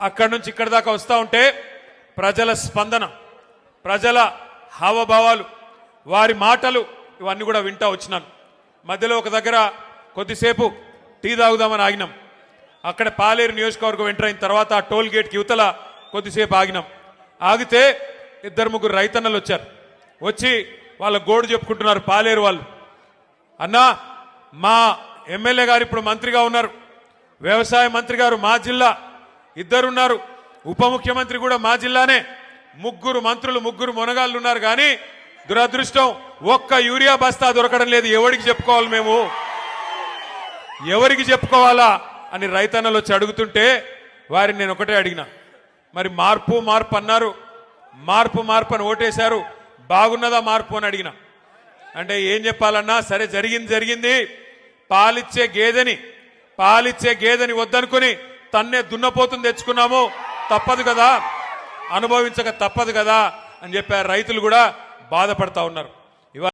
అక్కడి నుంచి ఇక్కడి దాకా వస్తూ ఉంటే ప్రజల స్పందన ప్రజల హావభావాలు వారి మాటలు ఇవన్నీ కూడా వింటా వచ్చినాను. మధ్యలో ఒక దగ్గర కొద్దిసేపు టీ తాగుదామని ఆగినాం. అక్కడ పాలేరు నియోజకవర్గం ఎంటర్ అయిన తర్వాత ఆ టోల్ గేట్కి యువతల కొద్దిసేపు ఆగినాం. ఆగితే ఇద్దరు ముగ్గురు రైతన్నలు వచ్చారు. వచ్చి వాళ్ళ గోడు చెప్పుకుంటున్నారు పాలేరు వాళ్ళు. అన్నా మా ఎమ్మెల్యే గారు ఇప్పుడు మంత్రిగా ఉన్నారు. వ్యవసాయ మంత్రి గారు మా జిల్లా ఇద్దరున్నారు. ఉప ముఖ్యమంత్రి కూడా మా జిల్లానే. ముగ్గురు మంత్రులు ముగ్గురు మొనగాళ్ళు ఉన్నారు కానీ దురదృష్టం ఒక్క యూరియా బస్తా దొరకడం లేదు. ఎవరికి చెప్పుకోవాలి మేము? ఎవరికి చెప్పుకోవాలా అని రైతన్నలు వచ్చి అడుగుతుంటే వారిని నేను ఒకటే అడిగిన. మరి మార్పు మార్పు అన్నారు. మార్పు మార్పు అని ఓటేశారు. బాగున్నదా మార్పు అని అడిగిన. అంటే ఏం చెప్పాలన్నా సరే జరిగింది జరిగింది. పాలిచ్చే గేదెని పాలిచ్చే గేదెని వద్దనుకుని తన్నే దున్నపోతుంది తెచ్చుకున్నాము. తప్పదు కదా. అనుభవించక తప్పదు కదా అని చెప్పారు రైతులు కూడా బాధపడతా ఉన్నారు.